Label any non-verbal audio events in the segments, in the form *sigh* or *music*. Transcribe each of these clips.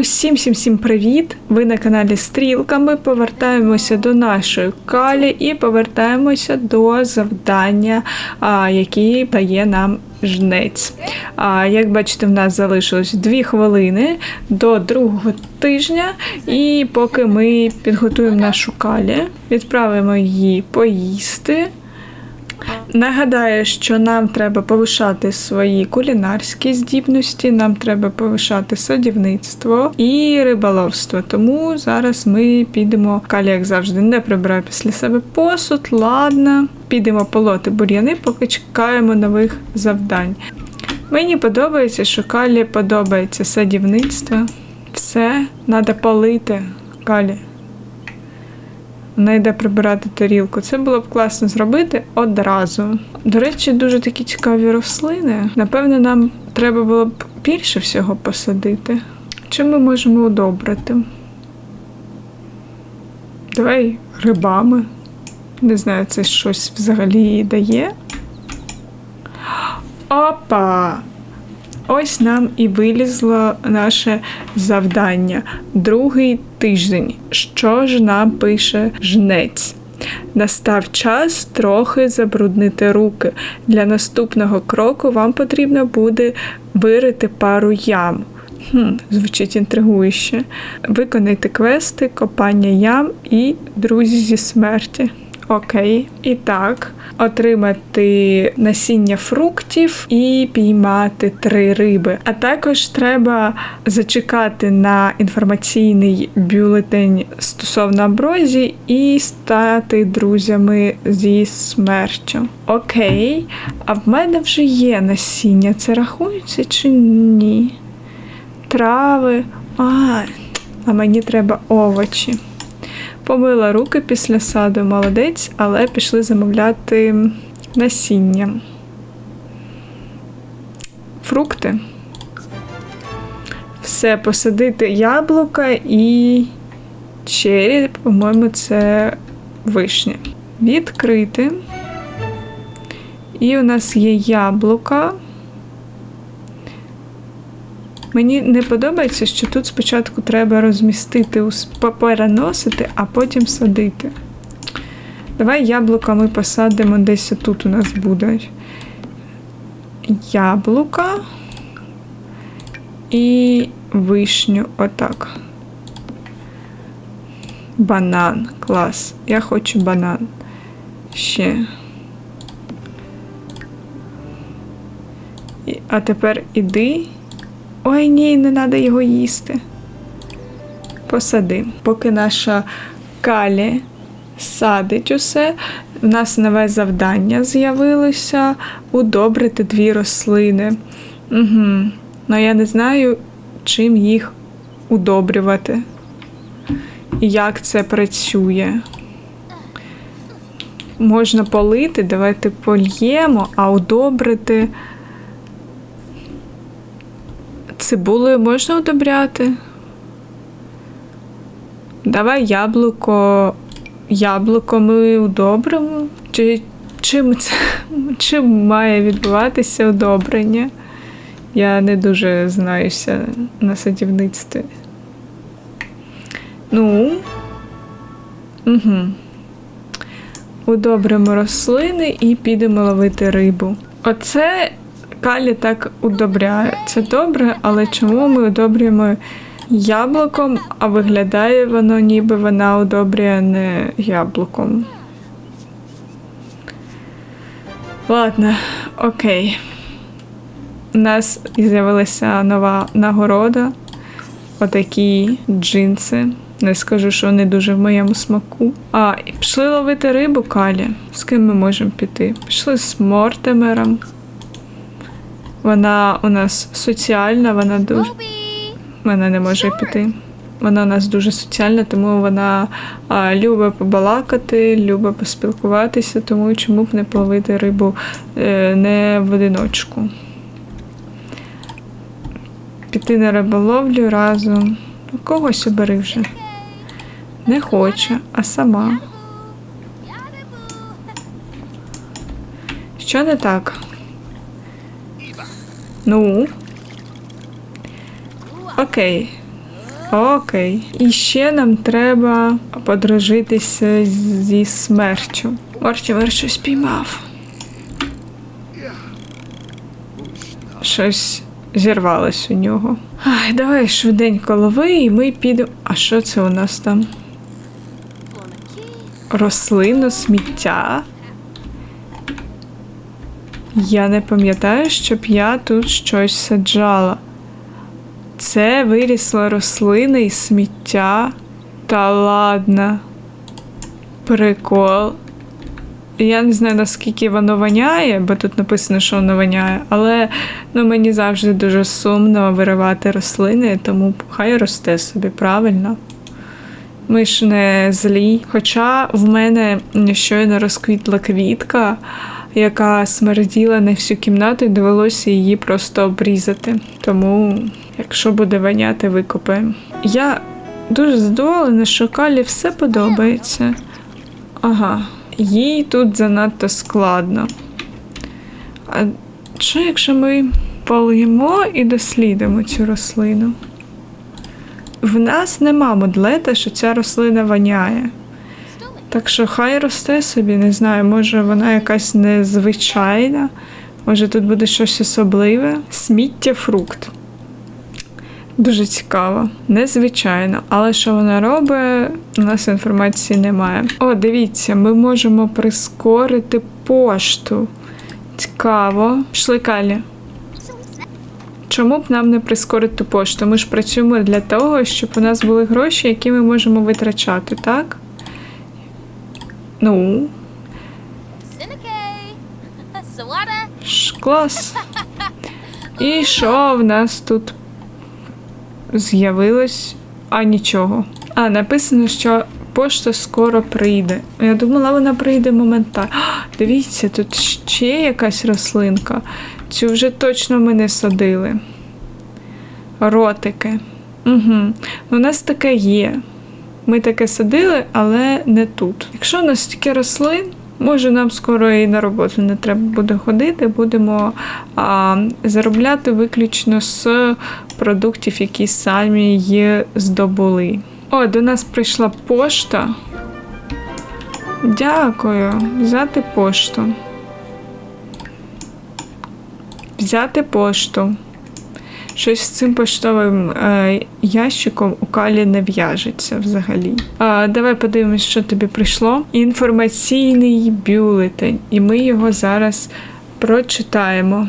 Усім всім всім привіт! Ви на каналі Стрілка. Ми повертаємося до нашої калі і повертаємося до завдання, які дає нам жнець. Як бачите, в нас залишилось 2 хвилини до другого тижня, і поки ми підготуємо нашу калі, відправимо її поїсти. Нагадаю, що нам треба повишати свої кулінарські здібності, нам треба повишати садівництво і риболовство. Тому зараз ми підемо, Калі, як завжди, не прибирає після себе посуд, ладно. Підемо полоти бур'яни, поки чекаємо нових завдань. Мені подобається, що Калі подобається садівництво. Все, треба полити, Калі. Вона йде прибирати тарілку. Це було б класно зробити одразу. До речі, дуже такі цікаві рослини. Напевно, нам треба було б більше всього посадити. Чим ми можемо удобрити? Давай грибами. Не знаю, це щось взагалі дає. Опа! Ось нам і вилізло наше завдання. Другий тиждень. Що ж нам пише жнець? Настав час трохи забруднити руки. Для наступного кроку вам потрібно буде вирити пару ям. Хм, звучить інтригующе. Виконайте квести, копання ям і друзі зі смерті. Окей, і так, отримати насіння фруктів і піймати три риби. А також треба зачекати на інформаційний бюлетень стосовно Аброзі і стати друзями зі смертю. Окей, а в мене вже є насіння. Це рахується чи ні? Трави. А, а мені треба овочі. Помила руки після саду, молодець, але пішли замовляти насіння. Фрукти. Все, посадити яблука і чері, по-моєму, це вишня. Відкрити. І у нас є яблука. Мені не подобається, що тут спочатку треба розмістити, переносити, а потім садити. Давай яблука ми посадимо десь тут у нас буде. Яблука і вишню. Отак. Банан. Клас. Я хочу банан. Ще. А тепер іди. Ой ні, не треба його їсти. Посади. Поки наша калі садить усе, в нас нове завдання з'явилося удобрити дві рослини. Угу. Ну я не знаю, чим їх удобрювати. І як це працює. Можна полити, давайте польємо, а удобрити. Цибулею можна удобряти? Давай яблуко. Яблуко ми удобримо. Чи чим це *laughs* чим має відбуватися удобрення? Я не дуже знаюся на садівництві. Ну. Угу. Удобримо рослини і підемо ловити рибу. Оце Калі так удобряє. Це добре, але чому ми удобрюємо яблуком, а виглядає воно, ніби вона удобрює не яблуком. Ладно, окей. У нас з'явилася нова нагорода. Отакі джинси. Не скажу, що вони дуже в моєму смаку. А, пішли ловити рибу Калі. З ким ми можемо піти? Пішли з Мортемером. Вона у нас соціальна, вона дуже. Вона не може піти. Вона у нас дуже соціальна, тому вона а, любить побалакати, любить поспілкуватися, тому чому б не половити рибу е, не в одиночку. Піти на риболовлю разом. Когось обери вже. Не хоче, а сама. Що не так? Ну. Окей. Окей. І ще нам треба подружитися зі смерчю. Мортімер щось піймав. Щось зірвалось у нього. Ай, давай швиденько лови, і ми підемо. А що це у нас там? Рослина, сміття. Я не пам'ятаю, щоб я тут щось саджала. Це вирісла рослина і сміття. Та ладно. Прикол. Я не знаю, наскільки воно воняє, бо тут написано, що воно воняє, але ну, мені завжди дуже сумно виривати рослини, тому хай росте собі правильно. Ми ж не злі. Хоча в мене щойно розквітла квітка, яка смерділа на всю кімнату, і довелося її просто обрізати. Тому, якщо буде воняти, викопаємо. Я дуже задоволена, що Калі все подобається. Ага, їй тут занадто складно. А що, якщо ми полимо і дослідимо цю рослину? В нас нема модлета, що ця рослина воняє. Так що хай росте собі, не знаю, може вона якась незвичайна, може тут буде щось особливе. Сміття фрукт. Дуже цікаво, незвичайно, але що вона робить, у нас інформації немає. О, дивіться, ми можемо прискорити пошту. Цікаво. Пішли. Чому б нам не прискорити пошту? Ми ж працюємо для того, щоб у нас були гроші, які ми можемо витрачати, так? Ну, Синекей! *laughs* Клас. І що в нас тут з'явилось? А нічого. А, написано, що пошта скоро прийде. Я думала, вона прийде моментально. Дивіться, тут ще якась рослинка. Цю вже точно ми не садили. Ротики. Угу. У нас таке є. Ми таке садили, але не тут. Якщо нас стільки рослин, може нам скоро і на роботу не треба буде ходити, будемо а, заробляти виключно з продуктів, які самі є здобули. О, до нас прийшла пошта. Дякую. Взяти пошту. Взяти пошту. Щось з цим поштовим е, ящиком у Калі не в'яжеться взагалі. Давай подивимось, що тобі прийшло. Інформаційний бюлетень. І ми його зараз прочитаємо.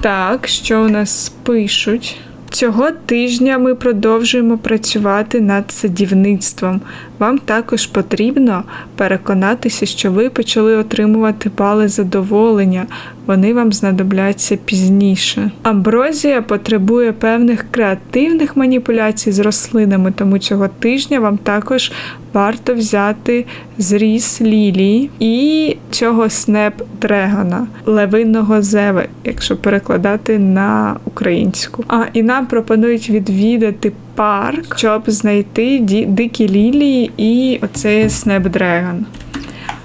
Так, що у нас пишуть? Цього тижня ми продовжуємо працювати над садівництвом. Вам також потрібно переконатися, що ви почали отримувати бали задоволення. Вони вам знадобляться пізніше. Амброзія потребує певних креативних маніпуляцій з рослинами, тому цього тижня вам також варто взяти зріз лілії і цього снеп-дрегона, левинного зева, якщо перекладати на українську. А і нам пропонують відвідати парк, щоб знайти дикі лілії і оцей снеп-дрегон.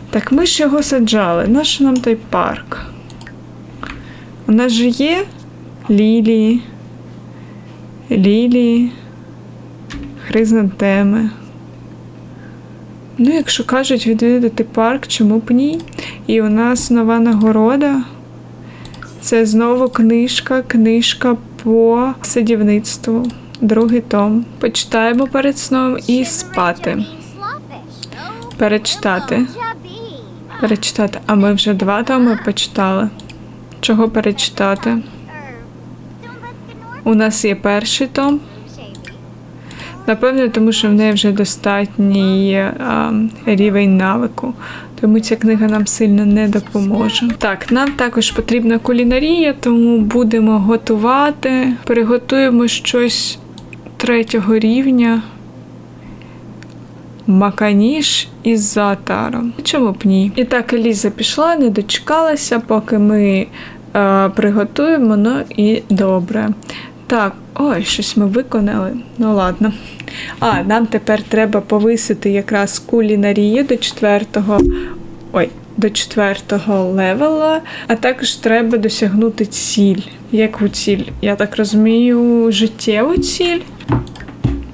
Так ми ж його саджали. Наш нам той парк? У нас же є лілії, лілії, хризантеми. Ну, якщо кажуть відвідати парк, чому б ні? І у нас нова нагорода. Це знову книжка, книжка по садівництву. Другий том. Почитаємо перед сном і спати. Перечитати. Перечитати. А ми вже два томи почитали. Чого перечитати? У нас є перший том. Напевно, тому що в неї вже достатній а, рівень навику. Тому ця книга нам сильно не допоможе. Так, нам також потрібна кулінарія, тому будемо готувати. Приготуємо щось третього рівня. Маканіш із затаром. Чому б ні? І так Еліза пішла, не дочекалася, поки ми е, приготуємо, ну і добре. Так, ой, щось ми виконали. Ну ладно. А, нам тепер треба повисити якраз кулінарію до четвертого. Ой, до четвертого левела, а також треба досягнути ціль. Яку ціль? Я так розумію, життєву ціль.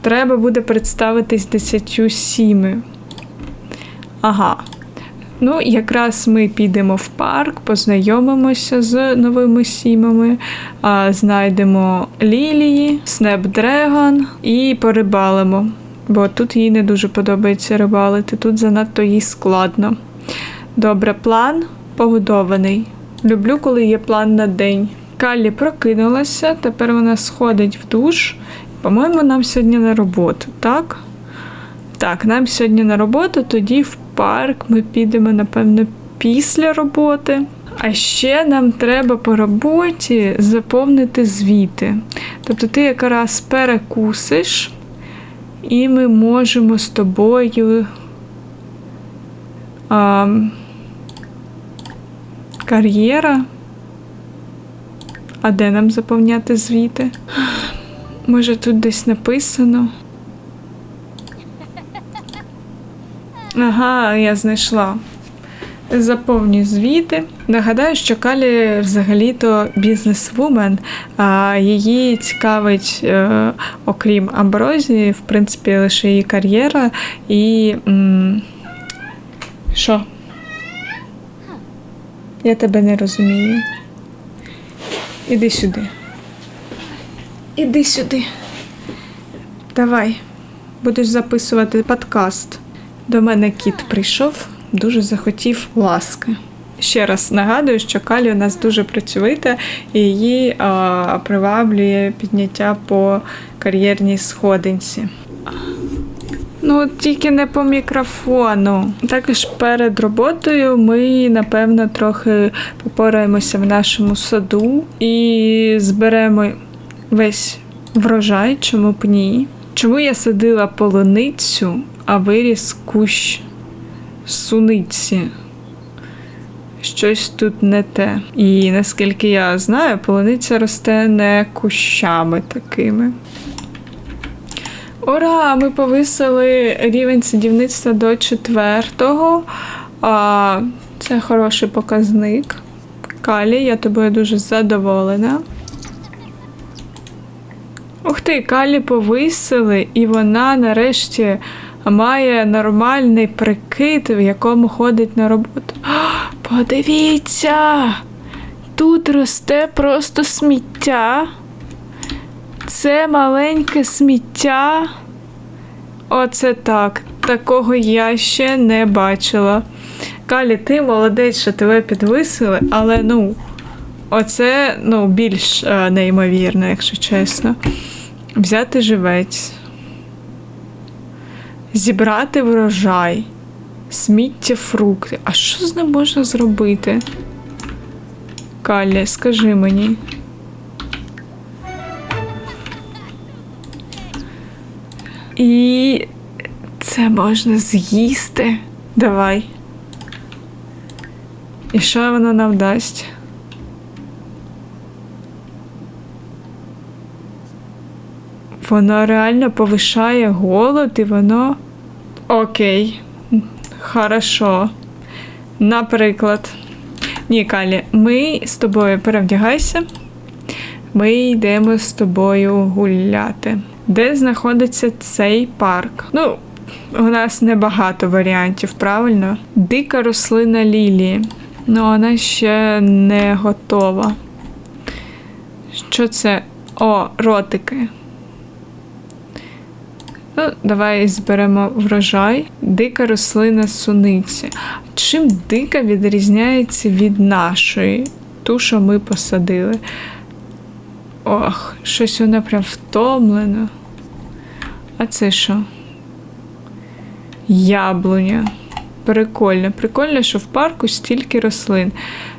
Треба буде представитись десятью сіми. Ага. Ну, якраз ми підемо в парк, познайомимося з новими сімами, а, знайдемо лілії, Снепдрегон і порибалимо. Бо тут їй не дуже подобається рибалити, тут занадто їй складно. Добре, план побудований. Люблю, коли є план на день. Каллі прокинулася, тепер вона сходить в душ. По-моєму, нам сьогодні на роботу, так? Так, нам сьогодні на роботу, тоді в парк ми підемо, напевно, після роботи. А ще нам треба по роботі заповнити звіти. Тобто ти якраз перекусиш, і ми можемо з тобою. А, кар'єра. А де нам заповняти звіти? Може, тут десь написано. Ага, я знайшла. Заповнюй звіти. Нагадаю, що Калі взагалі-то бізнес-вумен, її цікавить, е, окрім амброзії, в принципі, лише її кар'єра і. Що? Я тебе не розумію. Іди сюди. Іди сюди. Давай. Будеш записувати подкаст. До мене кіт прийшов, дуже захотів ласки. Ще раз нагадую, що Калі у нас дуже працьовита і її а, приваблює підняття по кар'єрній сходинці. Ну, тільки не по мікрофону. Також перед роботою ми, напевно, трохи попораємося в нашому саду і зберемо весь врожай, чому б ні. Чому я садила полуницю, а виріс кущ суниці? Щось тут не те. І наскільки я знаю, полуниця росте не кущами такими. Ура! Ми повисили рівень садівництва до четвертого. Це хороший показник. Калі, я тобою дуже задоволена. Ух ти, Калі повисили, і вона нарешті має нормальний прикид, в якому ходить на роботу. Подивіться! Тут росте просто сміття. Це маленьке сміття. Оце так. Такого я ще не бачила. Калі, ти молодець, що тебе підвисили, але ну, оце ну, більш е, неймовірно, якщо чесно. Взяти живець, зібрати врожай, сміття фрукти. А що з ним можна зробити? Калі, скажи мені. І це можна з'їсти. Давай. І що воно нам дасть? Воно реально повишає голод і воно. Окей. Хорошо. Наприклад. Ні, Калі, ми з тобою перевдягайся. Ми йдемо з тобою гуляти. Де знаходиться цей парк? Ну, у нас небагато варіантів, правильно? Дика рослина лілії. Ну, вона ще не готова. Що це? О, ротики. Ну, давай зберемо врожай. Дика рослина суниці. Чим дика відрізняється від нашої, ту, що ми посадили? Ох, щось вона прям втомлена. А це що? Яблуня. Прикольно. Прикольно, що в парку стільки рослин.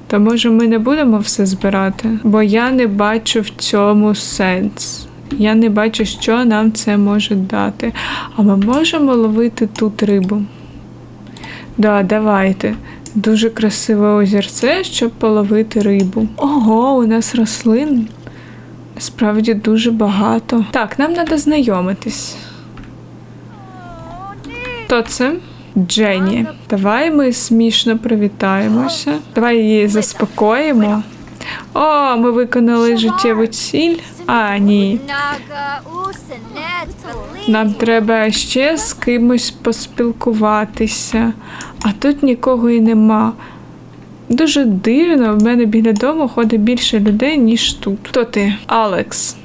То може ми не будемо все збирати? Бо я не бачу в цьому сенс. Я не бачу, що нам це може дати. А ми можемо ловити тут рибу. Да, давайте. Дуже красиве озерце, щоб половити рибу. Ого, у нас рослин Насправді дуже багато. Так, нам треба знайомитись. Хто це? Дженні. Давай ми смішно привітаємося. Давай її заспокоїмо. О, ми виконали життєву ціль. А, ні. Нам треба ще з кимось поспілкуватися, а тут нікого і нема. Дуже дивно, в мене біля дому ходить більше людей, ніж тут. Хто ти? Алекс.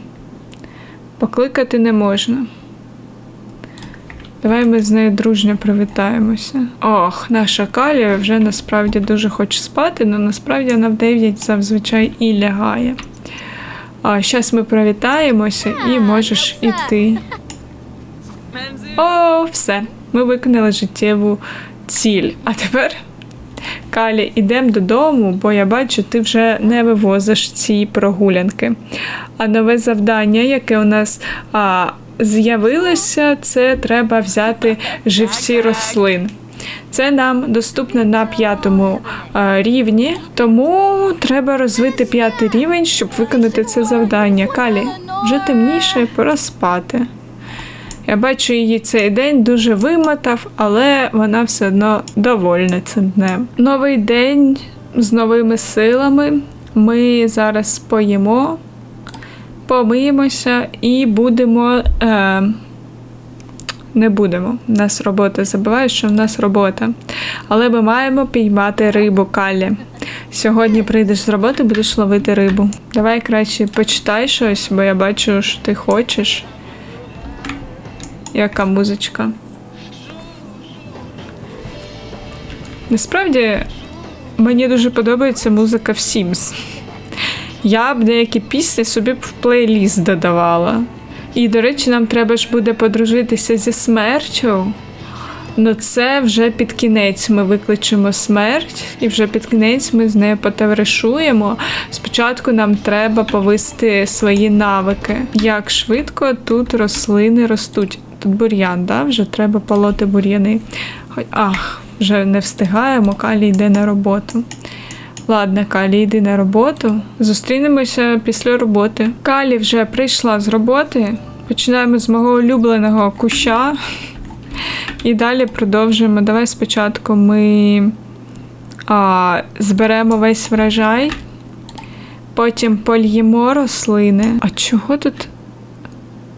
Покликати не можна. Давай ми з нею дружньо привітаємося. Ох, наша Калія вже насправді дуже хоче спати, але насправді вона в 9 зазвичай і лягає. А зараз ми привітаємося і можеш іти. О, все. Ми виконали життєву ціль. А тепер, Калі, ідемо додому, бо я бачу, ти вже не вивозиш ці прогулянки. А нове завдання, яке у нас з'явилося, це треба взяти живці рослин. Це нам доступно на п'ятому е, рівні, тому треба розвити п'ятий рівень, щоб виконати це завдання. Калі, вже темніше, пора спати. Я бачу її цей день дуже вимотав, але вона все одно довольна цим днем. Новий день з новими силами. Ми зараз поїмо, помиємося і будемо. Е, не будемо. У нас робота забуваю, що в нас робота. Але ми маємо піймати рибу Калі. Сьогодні прийдеш з роботи, будеш ловити рибу. Давай краще почитай щось, бо я бачу, що ти хочеш. Яка музичка? Насправді мені дуже подобається музика в Sims. Я б деякі пісні собі в плейліст додавала. І, до речі, нам треба ж буде подружитися зі смертю. Ну, це вже під кінець ми викличемо смерть, і вже під кінець ми з нею потоваришуємо. Спочатку нам треба повисти свої навики. Як швидко тут рослини ростуть. Тут бур'ян, да? вже треба полоти бур'яни. Ах, вже не встигаємо, Калі йде на роботу. Ладно, Калі, йди на роботу. Зустрінемося після роботи. Калі вже прийшла з роботи. Починаємо з мого улюбленого куща. І далі продовжуємо. Давай спочатку ми а, зберемо весь врожай, потім польємо рослини. А чого тут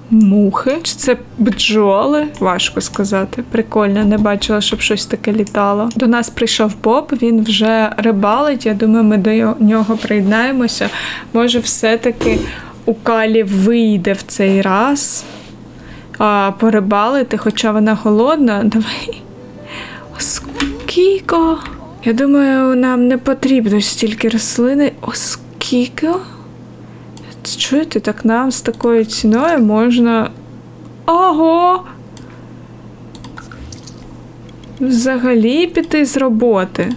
мухи? Чи це бджоли? Важко сказати. Прикольно, не бачила, щоб щось таке літало. До нас прийшов поп, він вже рибалить. Я думаю, ми до нього приєднаємося. Може, все-таки у Калі вийде в цей раз а, порибалити, хоча вона голодна. Давай. Скільки? Я думаю, нам не потрібно стільки рослини. Оскільки? Чуєте, так нам з такою ціною можна. Ого! Взагалі піти з роботи.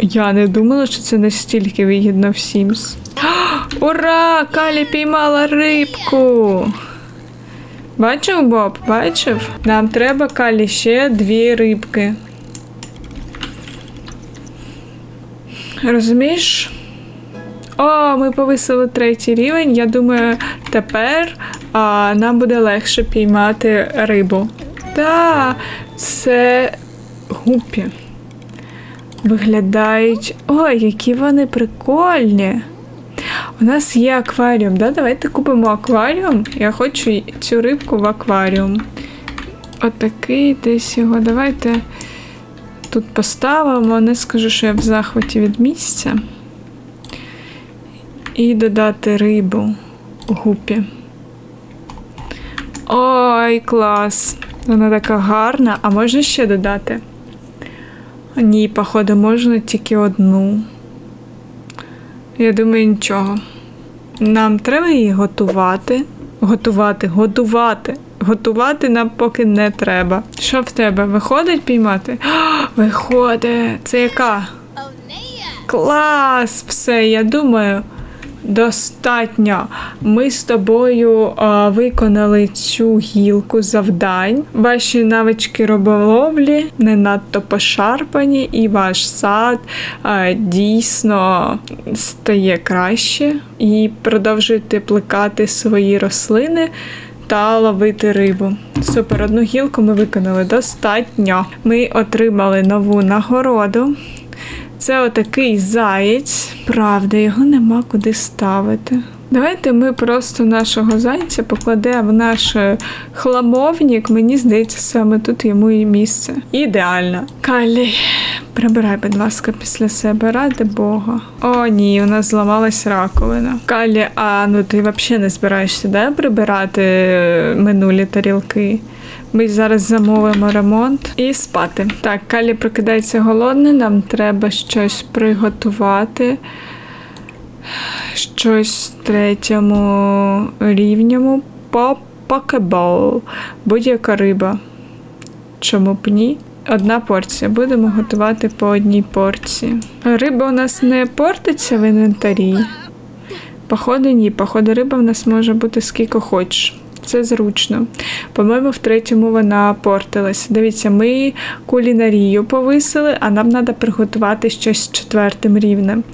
Я не думала, що це настільки вигідно в Sims. Ура! Калі піймала рибку! Бачив Боб? Бачив? Нам треба Калі ще дві рибки. Розумієш? О, ми повисили третій рівень. Я думаю, тепер а, нам буде легше піймати рибу. Та, це гупі. Виглядають. Ой, які вони прикольні. У нас є акваріум, да? Давайте купимо акваріум. Я хочу цю рибку в акваріум. Отакий десь його. Давайте тут поставимо. Не скажу, що я в захваті від місця. І додати рибу гупі. Ой, клас! Вона така гарна. А можна ще додати? Ні, походу, можна тільки одну. Я думаю, нічого. Нам треба її готувати. Готувати, готувати. Готувати нам поки не треба. Що в тебе? Виходить піймати? О, *gasps* виходить. Це яка? Клас! Все, я думаю, достатньо. Ми з тобою а, виконали цю гілку завдань. Ваші навички риболовлі не надто пошарпані, і ваш сад а, дійсно стає краще. І продовжуйте плекати свої рослини. Та ловити рибу. Супер, одну гілку ми виконали достатньо. Ми отримали нову нагороду. Це отакий заєць. Правда, його нема куди ставити. Давайте ми просто нашого зайця покладемо в наш е, хламовник. Мені здається, саме тут йому і місце. Ідеально. Калі, прибирай, будь ласка, після себе, ради Бога. О, ні, у нас зламалась раковина. Калі, а ну ти взагалі не збираєшся да, прибирати е, минулі тарілки? Ми зараз замовимо ремонт і спати. Так, Калі прокидається голодний, нам треба щось приготувати. Щось третьому рівньому по покебол. Будь-яка риба. Чому б ні? Одна порція. Будемо готувати по одній порції. Риба у нас не портиться в інвентарі. Походу, ні. Походу, риба в нас може бути скільки хочеш. Це зручно. По-моєму, в третьому вона портилась. Дивіться, ми кулінарію повисили, а нам треба приготувати щось четвертим рівнем.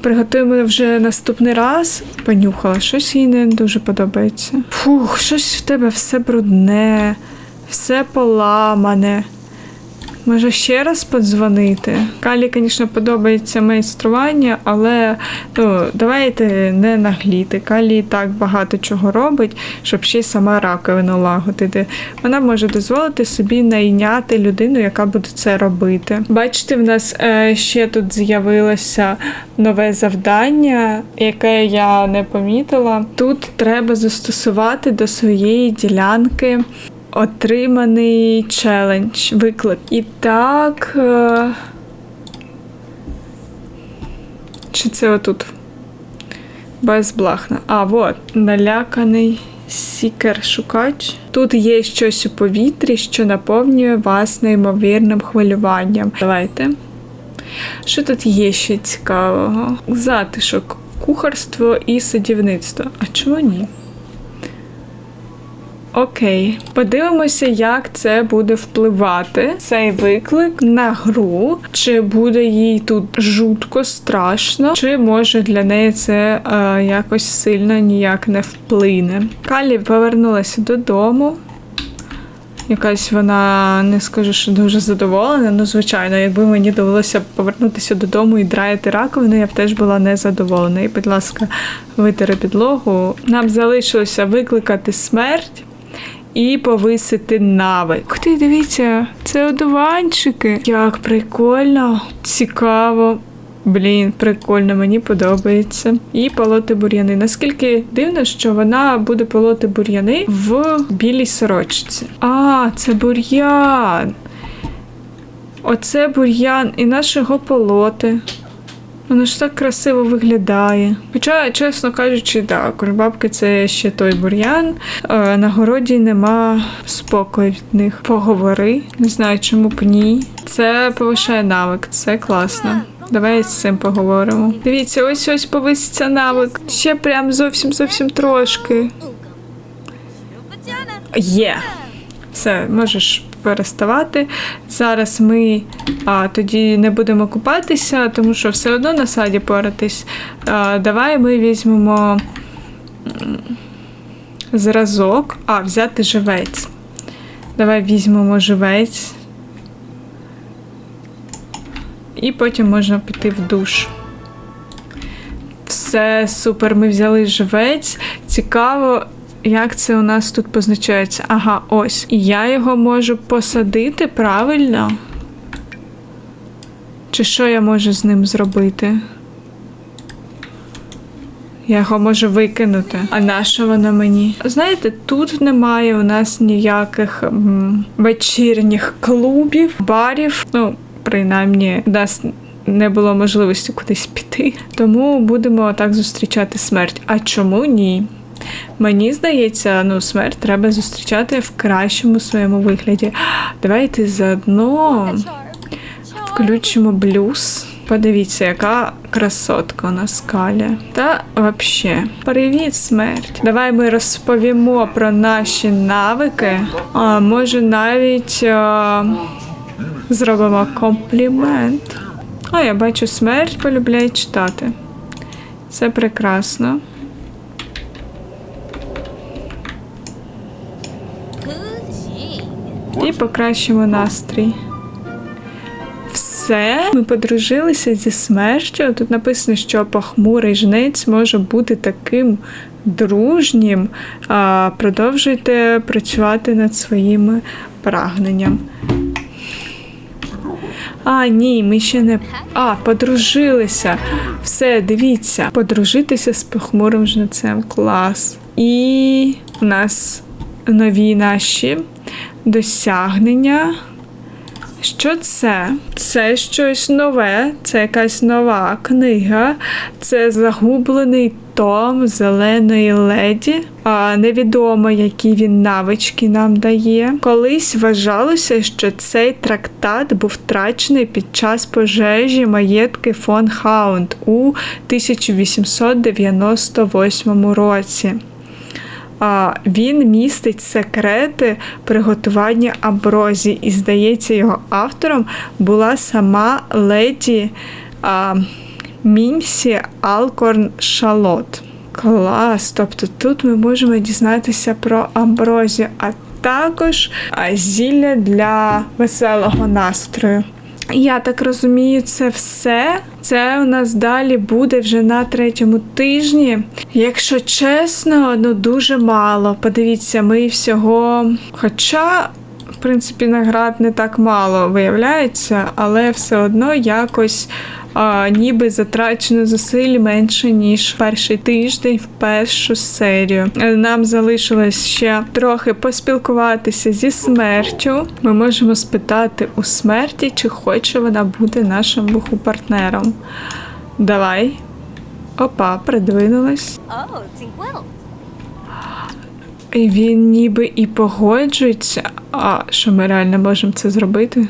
Приготуємо вже наступний раз. Понюхала, щось їй не дуже подобається. Фух, щось в тебе все брудне, все поламане. Може ще раз подзвонити? Калі, звісно, подобається майстрування, але ну, давайте не нагліти. Калі так багато чого робить, щоб ще й сама раковину лагодити. Вона може дозволити собі найняти людину, яка буде це робити. Бачите, в нас е, ще тут з'явилося нове завдання, яке я не помітила. Тут треба застосувати до своєї ділянки отриманий челендж, виклик. І так. Е... Чи це отут? Безблахна. А, от, наляканий сікер-шукач. Тут є щось у повітрі, що наповнює вас неймовірним хвилюванням. Давайте. Що тут є ще цікавого? Затишок, кухарство і садівництво. А чому ні? Окей, подивимося, як це буде впливати цей виклик на гру. Чи буде їй тут жутко страшно, чи може для неї це е, якось сильно ніяк не вплине. Калі повернулася додому. Якась вона не скажу, що дуже задоволена. Ну, звичайно, якби мені довелося повернутися додому і драяти раковину, я б теж була незадоволена. І, будь ласка, витери підлогу. Нам залишилося викликати смерть і повисити навик. Ух ти, дивіться, це одуванчики. Як прикольно, цікаво. Блін, прикольно, мені подобається. І полоти бур'яни. Наскільки дивно, що вона буде полоти бур'яни в білій сорочці. А, це бур'ян. Оце бур'ян і нашого полоти. Воно ж так красиво виглядає. Хоча, чесно кажучи, так, кульбабки це ще той бур'ян. Е, на городі нема спокою від них. Поговори. Не знаю, чому б ні. Це повишає навик, це класно. Давай з цим поговоримо. Дивіться, ось ось повиситься навик. Ще прям зовсім зовсім трошки. Є. Все, можеш переставати. Зараз ми а, тоді не будемо купатися, тому що все одно на саді поратись. А, давай ми візьмемо зразок. А, взяти живець. Давай візьмемо живець. І потім можна піти в душ. Все супер, ми взяли живець. Цікаво, як це у нас тут позначається. Ага, ось. Я його можу посадити правильно. Чи що я можу з ним зробити? Я його можу викинути. А на що воно мені? Знаєте, тут немає у нас ніяких м, вечірніх клубів, барів. Ну, принаймні, у нас не було можливості кудись піти. Тому будемо так зустрічати смерть. А чому ні? Мені здається, ну, смерть треба зустрічати в кращому своєму вигляді. Давайте заодно включимо блюз. Подивіться, яка красотка у нас каля. Та вообще, привіт, смерть. Давай ми розповімо про наші навики. А може навіть а, зробимо комплімент. А, я бачу, смерть полюбляє читати. Це прекрасно. І покращимо настрій. Все. Ми подружилися зі смертю. Тут написано, що похмурий жнець може бути таким дружнім. А, продовжуйте працювати над своїми прагненням. А, ні, ми ще не. А, подружилися. Все, дивіться. Подружитися з похмурим жнецем. Клас. І у нас нові наші досягнення. Що це? Це щось нове, це якась нова книга, це загублений том зеленої леді. А невідомо, які він навички нам дає. Колись вважалося, що цей трактат був втрачений під час пожежі маєтки фон Хаунд у 1898 році. Він містить секрети приготування амброзії, і здається, його автором була сама леді а, Мімсі Алкорн Шалот. Клас! Тобто тут ми можемо дізнатися про амброзію, а також зілля для веселого настрою. Я так розумію, це все. Це у нас далі буде вже на третьому тижні. Якщо чесно, ну дуже мало. Подивіться, ми всього. Хоча, в принципі, наград не так мало виявляється, але все одно якось. А, ніби затрачено зусиль менше ніж перший тиждень в першу серію. Нам залишилось ще трохи поспілкуватися зі смертю. Ми можемо спитати у смерті, чи хоче вона бути нашим вухопартнером. Давай. Опа, придвинулась. Oh, він ніби і погоджується. А що ми реально можемо це зробити?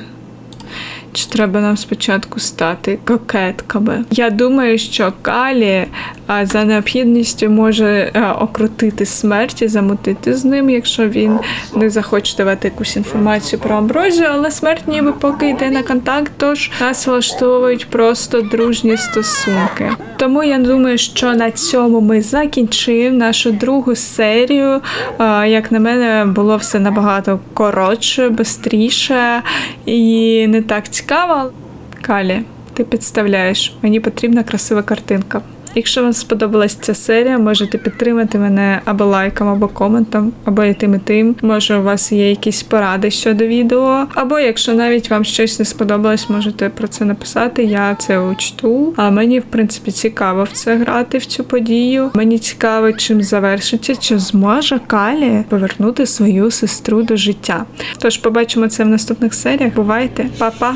Чи треба нам спочатку стати кокетками? Я думаю, що Калі за необхідністю може окрутити смерть і замутити з ним, якщо він не захоче давати якусь інформацію про амброзію, але смерть ніби поки йде на контакт, тож нас влаштовують просто дружні стосунки. Тому я думаю, що на цьому ми закінчимо нашу другу серію. Як на мене, було все набагато коротше, бистріше і не так цікаво. Калі, ти підставляєш. Мені потрібна красива картинка. Якщо вам сподобалась ця серія, можете підтримати мене або лайком, або коментом, або і тим і тим. Може, у вас є якісь поради щодо відео. Або якщо навіть вам щось не сподобалось, можете про це написати. Я це учту. А мені, в принципі, цікаво в це грати в цю подію. Мені цікаво, чим завершиться, чи зможе Калі повернути свою сестру до життя. Тож побачимо це в наступних серіях. Бувайте, Па-па!